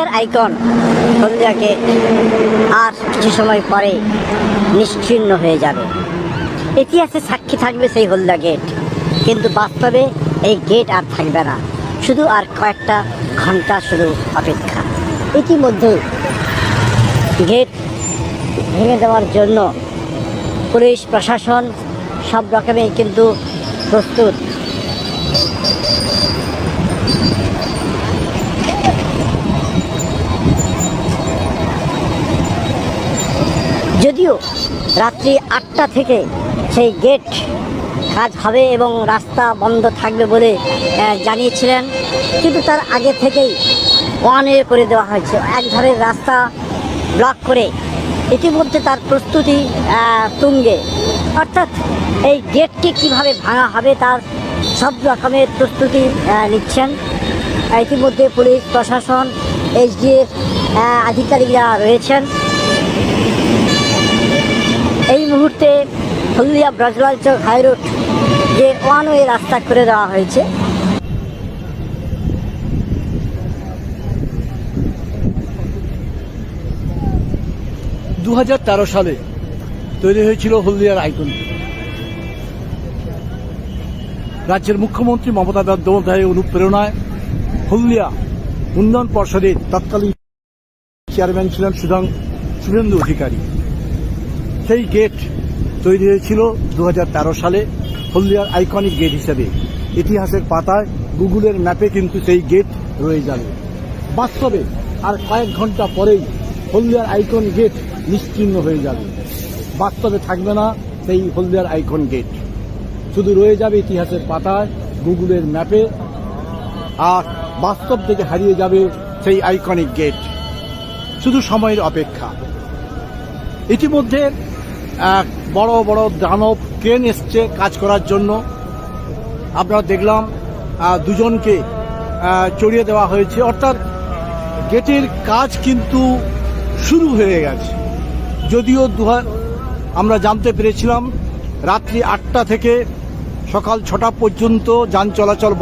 হলদিয়ার icon gate আর কিছু সময় পরে নিশ্চিহ্ন হয়ে যাবে। ইতিহাসে সাক্ষী থাকবে সেই হলদিয়া গেট কিন্তু বাস্তবে এই গেট আর থাকবে না। শুধু আর কয়েকটা ঘণ্টা শুধু অপেক্ষা। ইতিমধ্যে গেট ভেঙে দেওয়ার জন্য পুলিশ, প্রশাসন সব রকমেই কিন্তু প্রস্তুত। যদিও রাত্রি আটটা থেকে সেই গেট কাজ হবে এবং রাস্তা বন্ধ থাকবে বলে জানিয়েছিলেন। কিন্তু তার আগে থেকেই ওয়ানে করে দেওয়া হয়েছে। এক ধারের রাস্তা ব্লক করে ইতিমধ্যে তার প্রস্তুতি তুঙ্গে। অর্থাৎ এই গেটটি কীভাবে ভাঙা হবে তার সব রকমের প্রস্তুতি নিচ্ছেন। ইতিমধ্যে পুলিশ, প্রশাসন এইচডিএফ আধিকারিকরা রয়েছেন। এই মুহূর্তে হলদিয়া ব্রজলাল চৌক হাইরোড যে ওয়ান ওয়ে রাস্তা করে দেওয়া হয়েছে। দু হাজার তেরো সালে তৈরি হয়েছিল হলদিয়ার আইকন রাজ্যের মুখ্যমন্ত্রী মমতা বন্দ্যোপাধ্যায়ের অনুপ্রেরণায় হলদিয়া উন্নয়ন পর্ষদের তৎকালীন চেয়ারম্যান ছিলেন সুধাং শুভেন্দু অধিকারী। সেই গেট তৈরি হয়েছিল দু হাজার তেরো সালে, হলদিয়ার আইকনিক গেট হিসেবে। ইতিহাসের পাতায়, গুগলের ম্যাপে কিন্তু সেই গেট রয়ে যাবে। বাস্তবে আর কয়েক ঘণ্টা পরেই হলদিয়ার আইকন গেট নিশ্চিহ্ন হয়ে যাবে। বাস্তবে থাকবে না সেই হলদিয়ার আইকন গেট। শুধু রয়ে যাবে ইতিহাসের পাতায়, গুগলের ম্যাপে, আর বাস্তব থেকে হারিয়ে যাবে সেই আইকনিক গেট। শুধু সময়ের অপেক্ষা। ইতিমধ্যে বড় বড় দানব ক্রেন এসছে কাজ করার জন্য? আপনারা দেখলাম দুজনকে চড়িয়ে দেওয়া হয়েছে। অর্থাৎ গেটের কাজ কিন্তু শুরু হয়ে গেছে। যদিও দু আমরা জানতে পেরেছিলাম, রাত্রি আটটা থেকে সকাল ছটা পর্যন্ত যান চলাচল